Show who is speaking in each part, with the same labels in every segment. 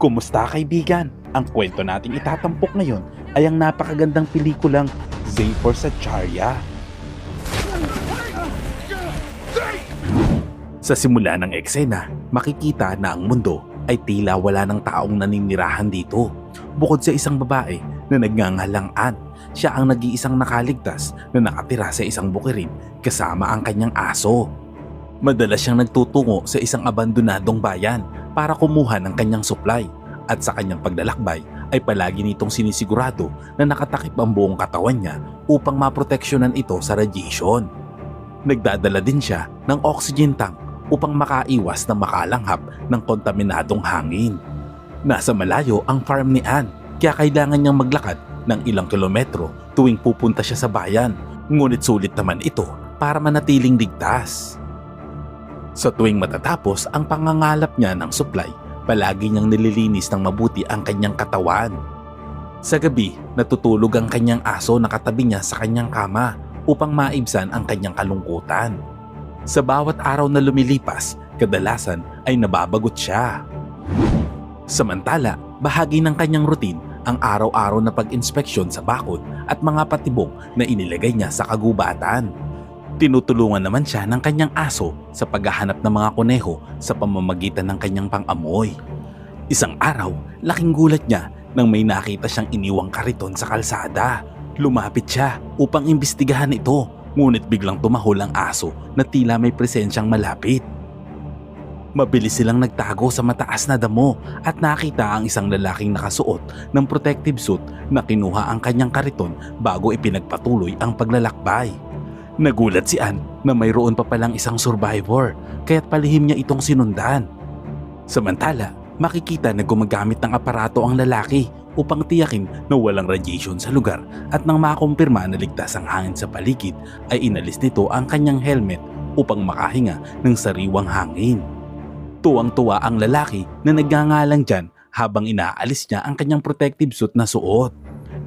Speaker 1: Kumusta kaibigan? Ang kwento nating itatampok ngayon ay ang napakagandang pelikulang Z for Satcharia. Sa simula ng eksena, makikita na ang mundo ay tila wala ng taong naninirahan dito. Bukod sa isang babae na nagngangalang-an, siya ang nag-iisang nakaligtas na nakatira sa isang bukirin kasama ang kanyang aso. Madalas siyang nagtutungo sa isang abandonadong bayan para kumuha ng kanyang supply at sa kanyang paglalakbay ay palagi nitong sinisigurado na nakatakip ang buong katawan niya upang maproteksyonan ito sa radiation. Nagdadala din siya ng oxygen tank upang makaiwas na makalanghap ng kontaminadong hangin. Nasa malayo ang farm ni Anne kaya kailangan niyang maglakad ng ilang kilometro tuwing pupunta siya sa bayan. Ngunit sulit naman ito para manatiling ligtas. Sa tuwing matatapos ang pangangalap niya ng supply, palagi niyang nililinis ng mabuti ang kanyang katawan. Sa gabi, natutulog ang kanyang aso na katabi niya sa kanyang kama upang maibsan ang kanyang kalungkutan. Sa bawat araw na lumilipas, kadalasan ay nababagot siya. Samantala, bahagi ng kanyang routine ang araw-araw na pag-inspeksyon sa bakod at mga patibong na inilagay niya sa kagubatan. Tinutulungan naman siya ng kanyang aso sa paghahanap ng mga kuneho sa pamamagitan ng kanyang pang-amoy. Isang araw, laking gulat niya nang may nakita siyang iniwang kariton sa kalsada. Lumapit siya upang imbestigahan ito, ngunit biglang tumahol ang aso na tila may presensyang malapit. Mabilis silang nagtago sa mataas na damo at nakita ang isang lalaking nakasuot ng protective suit na kinuha ang kanyang kariton bago ipinagpatuloy ang paglalakbay. Nagulat si Ann na mayroon pa palang isang survivor kaya't palihim niya itong sinundan. Samantala, makikita na gumagamit ng aparato ang lalaki upang tiyakin na walang radiation sa lugar at nang makumpirma na ligtas ang hangin sa paligid ay inalis nito ang kanyang helmet upang makahinga ng sariwang hangin. Tuwang-tuwa ang lalaki na nagngangalang dyan habang inaalis niya ang kanyang protective suit na suot.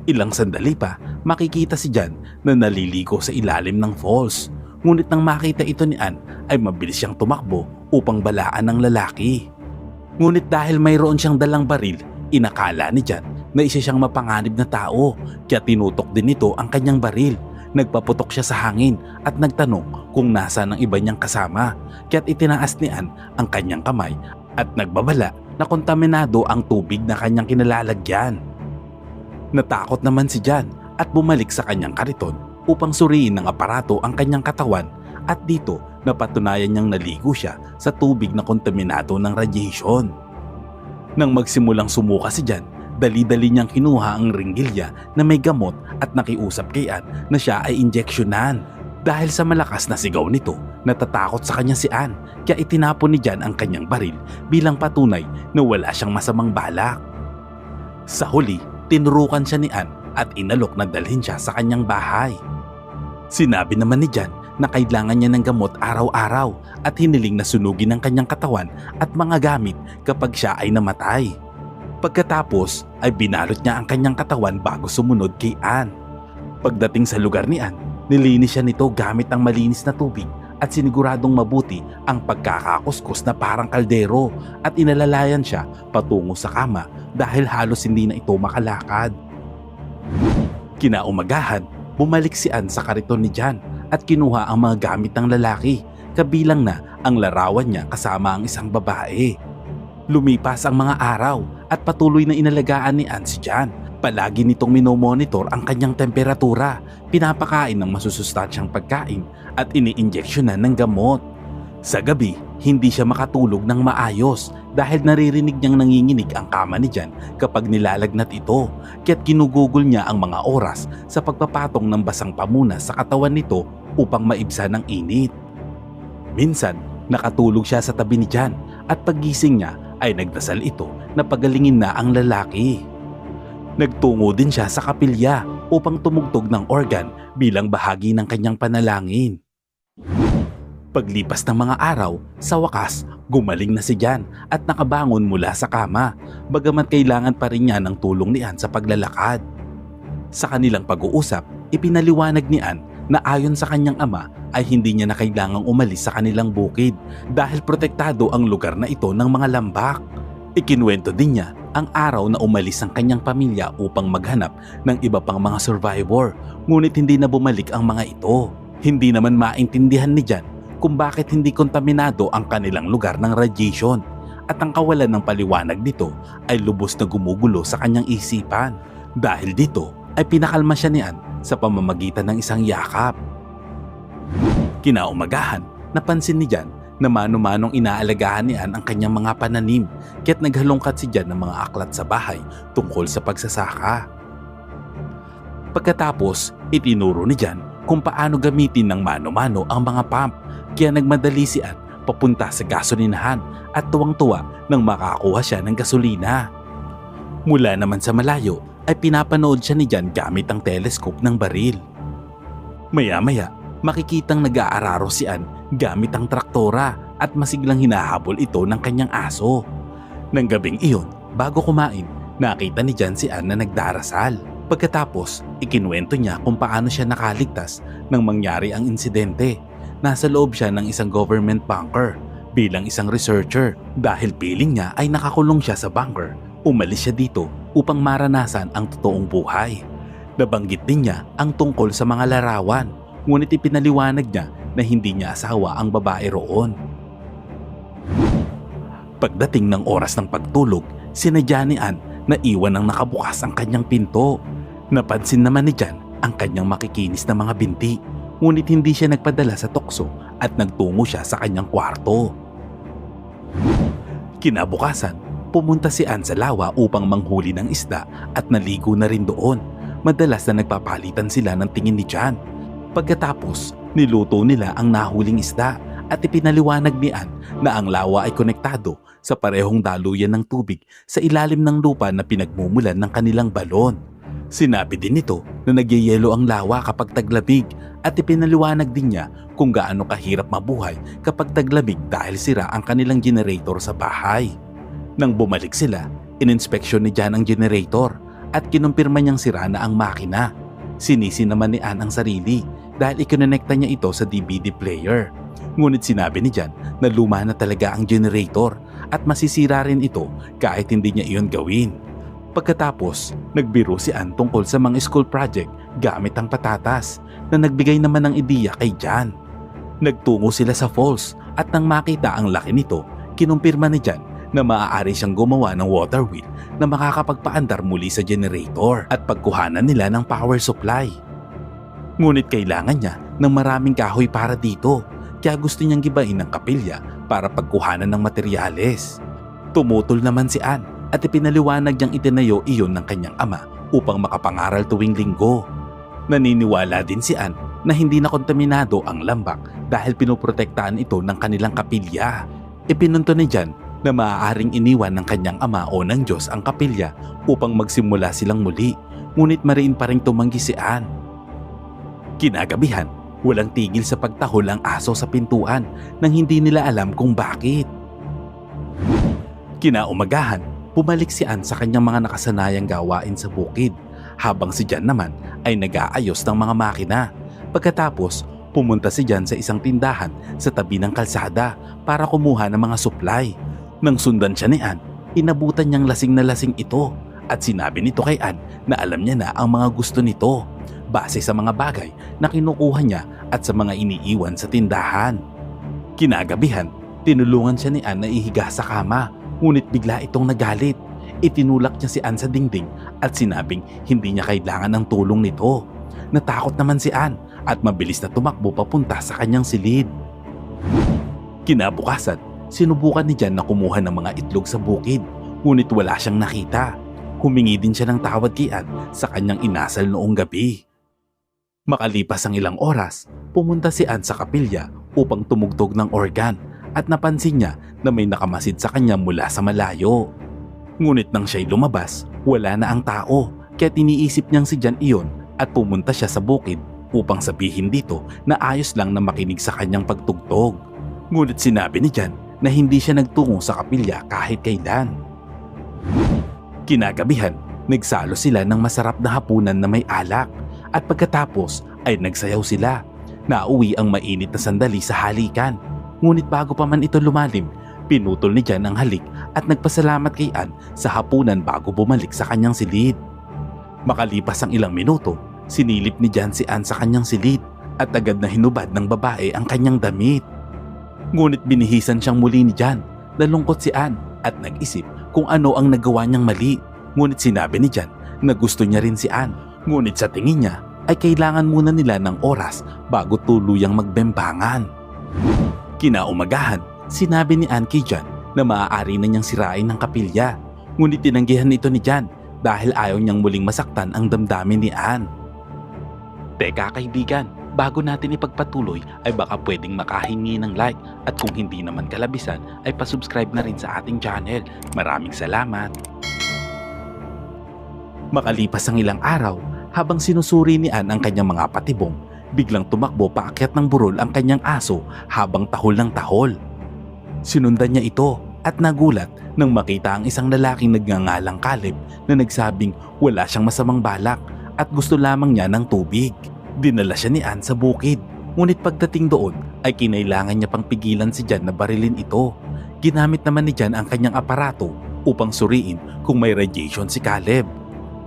Speaker 1: Ilang sandali pa, makikita si Jan na naliligo sa ilalim ng falls. Ngunit nang makita ito ni Ann ay mabilis siyang tumakbo upang balaan ng lalaki. Ngunit dahil mayroon siyang dalang baril, inakala ni Jan na isa siyang mapanganib na tao kaya tinutok din nito ang kanyang baril. Nagpaputok siya sa hangin at nagtanong kung nasa ng iba niyang kasama kaya't itinaas ni Ann ang kanyang kamay at nagbabala na kontaminado ang tubig na kanyang kinalalagyan. Natakot naman si Jan at bumalik sa kanyang kariton upang suriin ng aparato ang kanyang katawan at dito napatunayan niyang naligo siya sa tubig na kontaminado ng radiation. Nang magsimulang sumuka si Jan, dali-dali niyang kinuha ang ringgilya na may gamot at nakiusap kay Ann na siya ay injeksyonan. Dahil sa malakas na sigaw nito, natatakot sa kanya si Ann kaya itinapon ni Jan ang kanyang baril bilang patunay na wala siyang masamang balak. Sa huli, tinurukan siya ni Ann at inalok na dalhin siya sa kanyang bahay. Sinabi naman ni Jan na kailangan niya ng gamot araw-araw at hiniling na sunugin ang kanyang katawan at mga gamit kapag siya ay namatay. Pagkatapos ay binalot niya ang kanyang katawan bago sumunod kay Ann. Pagdating sa lugar ni Ann, nilinis siya nito gamit ang malinis na tubig at siniguradong mabuti ang pagkakakuskus na parang kaldero at inalalayan siya patungo sa kama dahil halos hindi na ito makalakad. Kinaumagahan, bumalik si Ann sa kariton ni Jan at kinuha ang mga gamit ng lalaki kabilang na ang larawan niya kasama ang isang babae. Lumipas ang mga araw at patuloy na inalagaan ni Ann si Jan. Palagi nitong minomonitor ang kanyang temperatura, pinapakain ng masusustansyang pagkain at iniinjeksyonan ng gamot. Sa gabi, hindi siya makatulog ng maayos dahil naririnig niyang nanginginig ang kama ni Jan kapag nilalagnat ito kaya't ginugugol niya ang mga oras sa pagpapatong ng basang pamuna sa katawan nito upang maibsan ang init. Minsan, nakatulog siya sa tabi ni Jan at paggising niya ay nagdasal ito na pagalingin na ang lalaki. Nagtungo din siya sa kapilya upang tumugtog ng organ bilang bahagi ng kanyang panalangin. Paglipas ng mga araw, sa wakas, gumaling na si Jan at nakabangon mula sa kama, bagamat kailangan pa rin niya ng tulong ni Ann sa paglalakad. Sa kanilang pag-uusap, ipinaliwanag ni Ann na ayon sa kanyang ama ay hindi niya na kailangang umalis sa kanilang bukid dahil protektado ang lugar na ito ng mga lambak. Ikinuwento din niya ang araw na umalis ang kanyang pamilya upang maghanap ng iba pang mga survivor. Ngunit hindi na bumalik ang mga ito. Hindi naman maintindihan ni Jan kung bakit hindi kontaminado ang kanilang lugar ng radiation at ang kawalan ng paliwanag nito ay lubos na gumugulo sa kanyang isipan. Dahil dito ay pinakalma siya ni Ann sa pamamagitan ng isang yakap. Kinaumagahan, napansin ni Jan na mano-manong inaalagahan ni Ann ang kanyang mga pananim kaya't naghalongkat si Jan ng mga aklat sa bahay tungkol sa pagsasaka. Pagkatapos, itinuro ni Jan kung paano gamitin ng mano-mano ang mga pump kaya nagmadali si Ann papunta sa gasolinahan at tuwang-tuwa nang makakuha siya ng gasolina. Mula naman sa malayo ay pinapanood siya ni Jan gamit ang telescope ng baril. Maya-maya, makikitang nag-aararo si Ann gamit ang traktora at masiglang hinahabol ito ng kanyang aso. Nang gabing iyon, bago kumain, nakita ni Jan si Ann na nagdarasal. Pagkatapos, ikinuwento niya kung paano siya nakaligtas nang mangyari ang insidente. Nasa loob siya ng isang government bunker bilang isang researcher dahil piling niya ay nakakulong siya sa bunker. Umalis siya dito upang maranasan ang totoong buhay. Nabanggit din niya ang tungkol sa mga larawan ngunit ipinaliwanag niya na hindi niya asawa ang babae roon. Pagdating ng oras ng pagtulog, sinadya ni Ann na iwan ng nakabukas ang kanyang pinto. Napansin naman ni Jan ang kanyang makikinis na mga binti ngunit hindi siya nagpadala sa tukso at nagtungo siya sa kanyang kwarto. Kinabukasan, pumunta si Ann sa lawa upang manghuli ng isda at naligo na rin doon. Madalas na nagpapalitan sila ng tingin ni Jan. Pagkatapos, niluto nila ang nahuling isda at ipinaliwanag ni Ann na ang lawa ay konektado sa parehong daluyan ng tubig sa ilalim ng lupa na pinagmumulan ng kanilang balon. Sinabi din nito na nagyayelo ang lawa kapag taglamig at ipinaliwanag din niya kung gaano kahirap mabuhay kapag taglamig dahil sira ang kanilang generator sa bahay. Nang bumalik sila, ininspeksyon ni Jan ang generator at kinumpirma niyang sira na ang makina. Sinisi naman ni Ann ang sarili dahil ikinonekta niya ito sa DVD player. Ngunit sinabi ni Jan na luma na talaga ang generator at masisira rin ito kahit hindi niya iyon gawin. Pagkatapos, nagbiro si Ann tungkol sa mga school project gamit ang patatas na nagbigay naman ng ideya kay Jan. Nagtungo sila sa falls at nang makita ang laki nito, kinumpirma ni Jan na maaari siyang gumawa ng water wheel na makakapagpaandar muli sa generator at pagkuhanan nila ng power supply. Ngunit kailangan niya ng maraming kahoy para dito kaya gusto niyang gibain ng kapilya para pagkuhanan ng materyales. Tumutol naman si Ann at ipinaliwanag niyang itinayo iyon ng kanyang ama upang makapangaral tuwing linggo. Naniniwala din si Ann na hindi na kontaminado ang lambak dahil pinoprotektahan ito ng kanilang kapilya. Ipinunto ni Jan na maaaring iniwan ng kanyang ama o ng Diyos ang kapilya upang magsimula silang muli ngunit mariin pa rin tumanggi si Ann. Kinagabihan, walang tigil sa pagtahol ang aso sa pintuan nang hindi nila alam kung bakit. Kinaumagahan, bumalik si Ann sa kanyang mga nakasanayang gawain sa bukid habang si Jan naman ay nag-aayos ng mga makina. Pagkatapos, pumunta si Jan sa isang tindahan sa tabi ng kalsada para kumuha ng mga supply. Nang sundan siya ni Ann, inabutan niyang lasing na lasing ito at sinabi nito kay Ann na alam niya na ang mga gusto nito base sa mga bagay na kinukuha niya at sa mga iniiwan sa tindahan. Kinagabihan, tinulungan siya ni Ann na ihiga sa kama ngunit bigla itong nagalit. Itinulak niya si Ann sa dingding at sinabing hindi niya kailangan ng tulong nito. Natakot naman si Ann at mabilis na tumakbo papunta sa kanyang silid. Kinabukasan, sinubukan ni Jan na kumuha ng mga itlog sa bukid ngunit wala siyang nakita. Humingi din siya ng tawad kay Ann sa kanyang inasal noong gabi. Makalipas ang ilang oras, pumunta si Ann sa kapilya upang tumugtog ng organ at napansin niya na may nakamasid sa kanya mula sa malayo. Ngunit nang siya'y lumabas, wala na ang tao kaya tiniisip niyang si Jan iyon at pumunta siya sa bukid upang sabihin dito na ayos lang na makinig sa kanyang pagtugtog. Ngunit sinabi ni Jan na hindi siya nagtungo sa kapilya kahit kailan. Kinagabihan, nagsalo sila ng masarap na hapunan na may alak at pagkatapos ay nagsayaw sila. Nauwi ang mainit na sandali sa halikan. Ngunit bago pa man ito lumalim, Pinutol ni Jan ang halik at nagpasalamat kay Ann sa hapunan bago bumalik sa kanyang silid. Makalipas ang ilang minuto, sinilip ni Jan si Ann sa kanyang silid at agad na hinubad ng babae ang kanyang damit. Ngunit binihisan siyang muli ni Jan. Nalungkot si Ann at nag-isip kung ano ang nagawa niyang mali. Ngunit sinabi ni Jan na gusto niya rin si Ann. Ngunit sa tingin niya ay kailangan muna nila ng oras bago tuluyang magbembangan. Kinaumagahan, sinabi ni Ann kay Jan na maaari na niyang sirain ng kapilya. Ngunit tinanggihan ito ni Jan dahil ayaw niyang muling masaktan ang damdamin ni Ann. Teka kaibigan, bago natin ipagpatuloy ay baka pwedeng makahingi ng like at kung hindi naman kalabisan ay pasubscribe na rin sa ating channel. Maraming salamat. Makalipas ang ilang araw, habang sinusuri ni Ann ang kanyang mga patibong, biglang tumakbo paakyat ng burol ang kanyang aso habang tahol ng tahol. Sinundan niya ito at nagulat nang makita ang isang lalaking nagngangalang Caleb na nagsabing wala siyang masamang balak at gusto lamang niya ng tubig. Dinala siya ni Ann sa bukid. Ngunit pagdating doon ay kinailangan niya pang pigilan si Jan na barilin ito. Ginamit naman ni Jan ang kanyang aparato upang suriin kung may radiation si Caleb.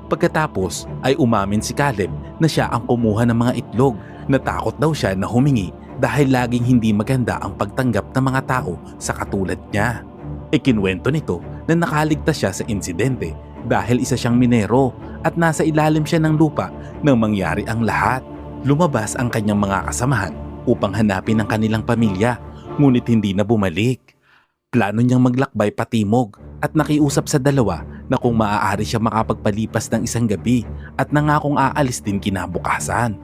Speaker 1: Pagkatapos ay umamin si Caleb na siya ang kumuha ng mga itlog. Natakot daw siya na humingi dahil laging hindi maganda ang pagtanggap ng mga tao sa katulad niya. Ikinwento nito na nakaligtas siya sa insidente dahil isa siyang minero at nasa ilalim siya ng lupa nang mangyari ang lahat. Lumabas ang kanyang mga kasamahan upang hanapin ang kanilang pamilya ngunit hindi na bumalik. Plano niyang maglakbay patimog at nakiusap sa dalawa na kung maaari siya makapagpalipas ng isang gabi at nangakong aalis din kinabukasan.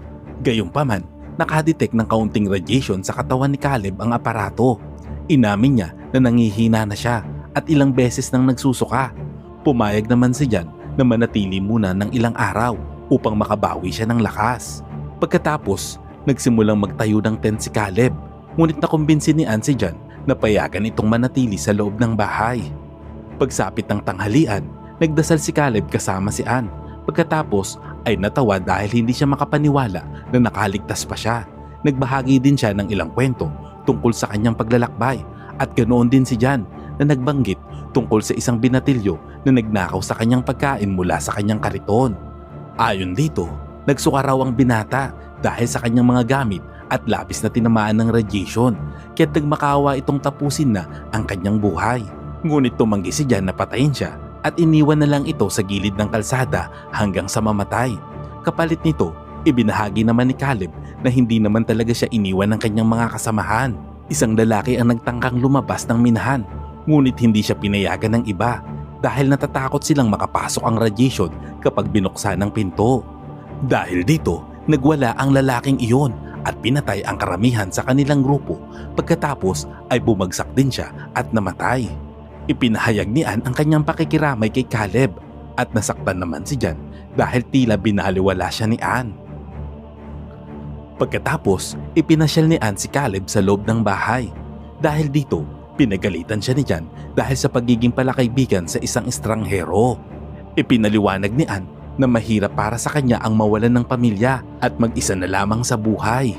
Speaker 1: Gayunpaman, nakadetect ng kaunting radiation sa katawan ni Caleb ang aparato. Inamin niya na nangihina na siya at ilang beses nang nagsusuka. Pumayag naman si Jan na manatili muna ng ilang araw upang makabawi siya ng lakas. Pagkatapos, nagsimulang magtayo ng tent si Caleb. Ngunit nakumbinsi ni Ann si Jan na payagan itong manatili sa loob ng bahay. Pagsapit ng tanghalian, nagdasal si Caleb kasama si Ann. Pagkatapos ay natawa dahil hindi siya makapaniwala na nakaligtas pa siya. Nagbahagi din siya ng ilang kwento tungkol sa kanyang paglalakbay at ganoon din si Jan na nagbanggit tungkol sa isang binatilyo na nagnakaw sa kanyang pagkain mula sa kanyang kariton. Ayon dito, nagsuka raw ang binata dahil sa kanyang mga gamit at labis na tinamaan ng radiation kaya't nagmakawa itong tapusin na ang kanyang buhay. Ngunit tumanggi si Jan na patayin siya at iniwan na lang ito sa gilid ng kalsada hanggang sa mamatay. Kapalit nito, ibinahagi naman ni Caleb na hindi naman talaga siya iniwan ng kanyang mga kasamahan. Isang lalaki ang nagtangkang lumabas ng minahan, ngunit hindi siya pinayagan ng iba dahil natatakot silang makapasok ang radiation kapag binuksan ng pinto. Dahil dito, nagwala ang lalaking iyon at pinatay ang karamihan sa kanilang grupo pagkatapos ay bumagsak din siya at namatay. Ipinahayag ni Ann ang kanyang pakikiramay kay Caleb at nasaktan naman si Jan dahil tila binaliwala siya ni Ann. Pagkatapos, ipinasyal ni Ann si Caleb sa loob ng bahay. Dahil dito, pinagalitan siya ni Jan dahil sa pagiging palakaibigan sa isang estranghero. Ipinaliwanag ni Ann na mahirap para sa kanya ang mawalan ng pamilya at mag-isa na lamang sa buhay.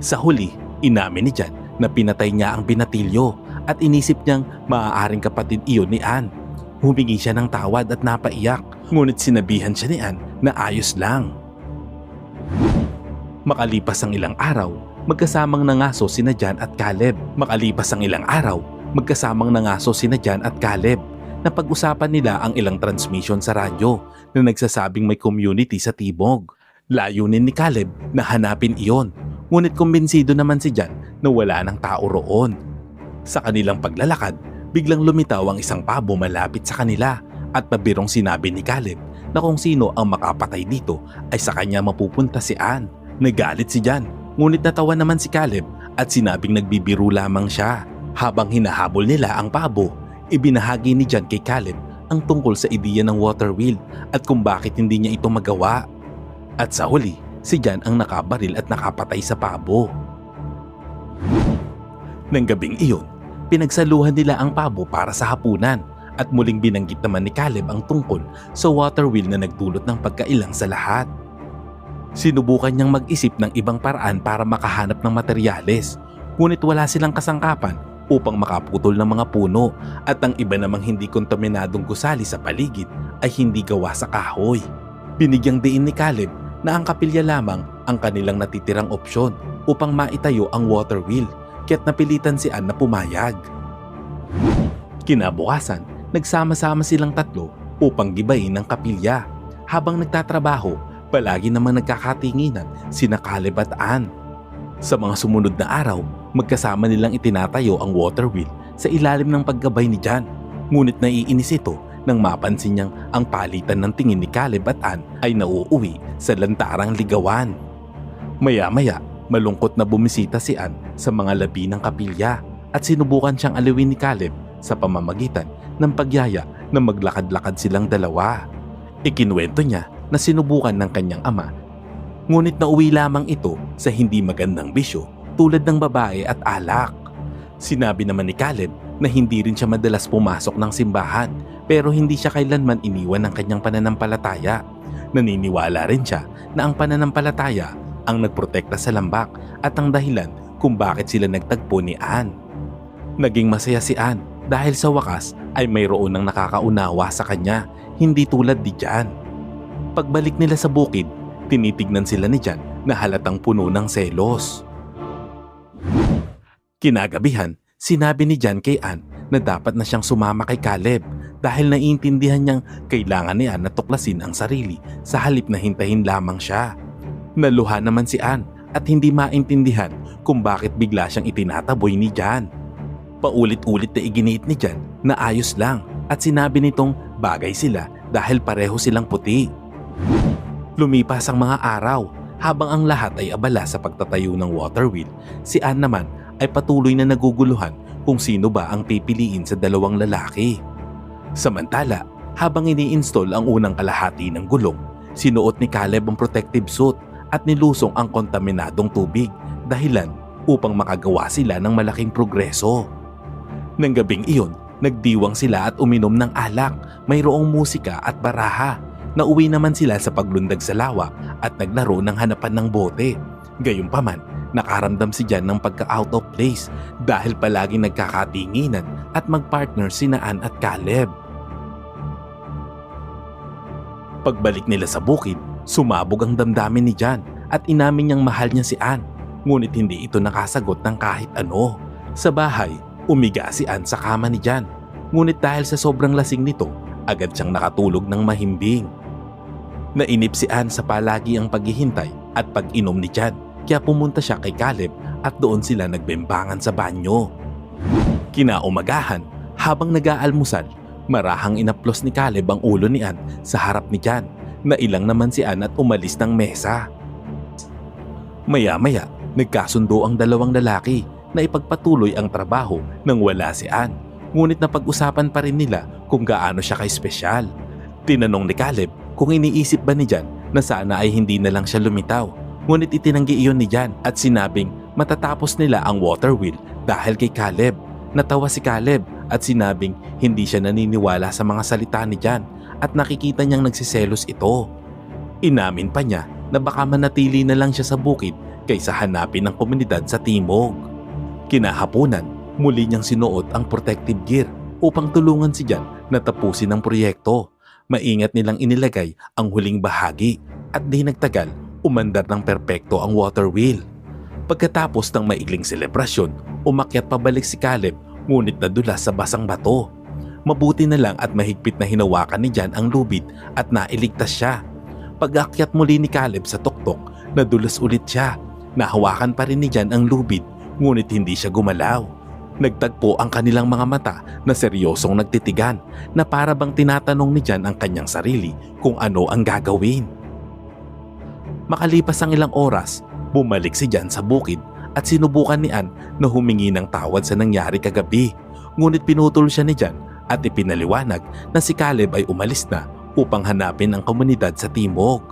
Speaker 1: Sa huli, inamin ni Jan na pinatay niya ang binatilyo at inisip niyang maaaring kapatid iyon ni Ann. Humingi siya ng tawad at napaiyak, ngunit sinabihan siya ni Ann na ayos lang. Makalipas ang ilang araw, magkasamang nangaso sina Jan at Caleb. Makalipas ang ilang araw, magkasamang nangaso sina Jan at Caleb. Napag-usapan nila ang ilang transmission sa radyo na nagsasabing may community sa Tibog. Layunin ni Caleb na hanapin iyon, ngunit kumbinsido naman si Jan na wala ng tao roon. Sa kanilang paglalakad, biglang lumitaw ang isang pabo malapit sa kanila at pabirong sinabi ni Caleb na kung sino ang makapatay dito ay sa kanya mapupunta si Ann. Nagalit si Jan, ngunit natawa naman si Caleb at sinabing nagbibiro lamang siya. Habang hinahabol nila ang pabo, ibinahagi ni Jan kay Caleb ang tungkol sa ideya ng water wheel at kung bakit hindi niya ito magawa. At sa huli, si Jan ang nakabaril at nakapatay sa pabo. Nang gabing iyon, pinagsaluhan nila ang pabo para sa hapunan at muling binanggit naman ni Caleb ang tungkol sa water wheel na nagdulot ng pagkailang sa lahat. Sinubukan niyang mag-isip ng ibang paraan para makahanap ng materyales, ngunit wala silang kasangkapan upang makaputol ng mga puno at ang iba namang hindi kontaminadong gusali sa paligid ay hindi gawa sa kahoy. Binigyang diin ni Caleb na ang kapilya lamang ang kanilang natitirang opsyon upang maitayo ang water wheel kaya't napilitan si Ann na pumayag. Kinabukasan, nagsama-sama silang tatlo upang gibayin ang kapilya. Habang nagtatrabaho, palagi namang nagkakatinginan sina Caleb at Ann. Sa mga sumunod na araw, magkasama nilang itinatayo ang water wheel sa ilalim ng paggabay ni Jan. Ngunit naiinis ito nang mapansin niyang ang palitan ng tingin ni Caleb at Ann ay nauuwi sa lantarang ligawan. Maya-maya, malungkot na bumisita si Ann sa mga labi ng kapilya at sinubukan siyang aliwin ni Caleb sa pamamagitan ng pagyaya na maglakad-lakad silang dalawa. Ikinuwento niya na sinubukan ng kanyang ama ngunit nauwi lamang ito sa hindi magandang bisyo tulad ng babae at alak. Sinabi naman ni Caleb na hindi rin siya madalas pumasok ng simbahan pero hindi siya kailanman iniwan ng kanyang pananampalataya. Naniniwala rin siya na ang pananampalataya ang nagprotekta sa lambak at ang dahilan kung bakit sila nagtagpo ni Anne. Naging masaya si Anne dahil sa wakas ay mayroon ng nakakaunawa sa kanya, hindi tulad ni Jan. Pagbalik nila sa bukid, tinitignan sila ni Jan na halatang puno ng selos. Kinagabihan, sinabi ni Jan kay Ann na dapat na siyang sumama kay Caleb dahil naiintindihan niyang kailangan ni Ann na tuklasin ang sarili sa halip na hintahin lamang siya. Naluha naman si Ann at hindi maintindihan kung bakit bigla siyang itinataboy ni Jan. Paulit-ulit na iginiit ni Jan na ayos lang at sinabi nitong bagay sila dahil pareho silang puti. Lumipas ang mga araw habang ang lahat ay abala sa pagtatayo ng water wheel, si Ann naman ay patuloy na naguguluhan kung sino ba ang pipiliin sa dalawang lalaki. Samantala, habang ini-install ang unang kalahati ng gulong, sinuot ni Caleb ang protective suit at nilusong ang kontaminadong tubig dahilan upang makagawa sila ng malaking progreso. Nang gabing iyon, nagdiwang sila at uminom ng alak, mayroong musika at baraha. Nauwi naman sila sa paglundag sa lawa at naglaro ng hanapan ng bote. Gayunpaman, nakaramdam si Jan ng pagka-out of place dahil palaging nagkakatinginan at magpartner si Naan at Caleb. Pagbalik nila sa bukid, sumabog ang damdamin ni Jan at inamin niyang mahal niya si Ann. Ngunit hindi ito nakasagot ng kahit ano. Sa bahay, umiga si Ann sa kama ni Jan. Ngunit dahil sa sobrang lasing nito, agad siyang nakatulog ng mahimbing. Nainip si Ann sa palagi ang paghihintay at pag-inom ni Jan kaya pumunta siya kay Caleb at doon sila nagbembangan sa banyo. Kinaumagahan, habang nag-aalmusal, marahang inaplos ni Caleb ang ulo ni Ann sa harap ni Jan na ilang naman si Ann at umalis ng mesa. Maya-maya, nagkasundo ang dalawang lalaki na ipagpatuloy ang trabaho nang wala si Ann. Ngunit napag-usapan pa rin nila kung gaano siya ka-espesyal. Tinanong ni Caleb kung iniisip ba ni Jan na sana ay hindi na lang siya lumitaw. Ngunit itinanggi iyon ni Jan at sinabing matatapos nila ang water wheel dahil kay Caleb. Natawa si Caleb at sinabing hindi siya naniniwala sa mga salita ni Jan at nakikita niyang nagsiselos ito. Inamin pa niya na baka manatili na lang siya sa bukid kaysa hanapin ang komunidad sa timog. Kinahaponan, muli niyang sinuot ang protective gear upang tulungan si Jan na tapusin ang proyekto. Maingat nilang inilagay ang huling bahagi at di nagtagal umandar ng perpekto ang water wheel. Pagkatapos ng maigling selebrasyon, umakyat pabalik si Caleb ngunit nadulas sa basang bato. Mabuti na lang at mahigpit na hinawakan ni Jan ang lubid at nailigtas siya. Pag-akyat muli ni Caleb sa tuktok, nadulas ulit siya. Nahawakan pa rin ni Jan ang lubid ngunit hindi siya gumalaw. Nagtagpo ang kanilang mga mata na seryosong nagtitigan na para bang tinatanong ni Jan ang kanyang sarili kung ano ang gagawin. Makalipas ang ilang oras, bumalik si Jan sa bukid at sinubukan ni Ann na humingi ng tawad sa nangyari kagabi. Ngunit pinutol siya ni Jan at ipinaliwanag na si Caleb ay umalis na upang hanapin ang komunidad sa timog.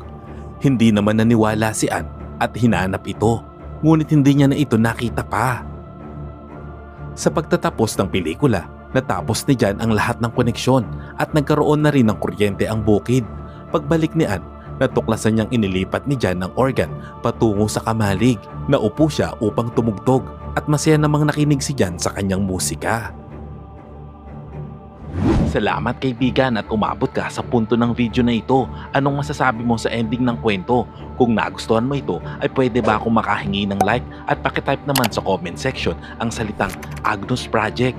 Speaker 1: Hindi naman naniwala si Ann at hinanap ito, ngunit hindi niya na ito nakita pa. Sa pagtatapos ng pelikula, natapos ni Jan ang lahat ng koneksyon at nagkaroon na rin ng kuryente ang bukid. Pagbalik ni Ann, natuklasan niyang inilipat ni Jan ng organ patungo sa kamalig. Naupo siya upang tumugtog at masaya namang nakinig si Jan sa kanyang musika. Salamat kaibigan at umabot ka sa punto ng video na ito. Anong masasabi mo sa ending ng kwento? Kung nagustuhan mo ito, ay pwede ba akong makahingi ng like at pakitype naman sa comment section ang salitang Agnus Project.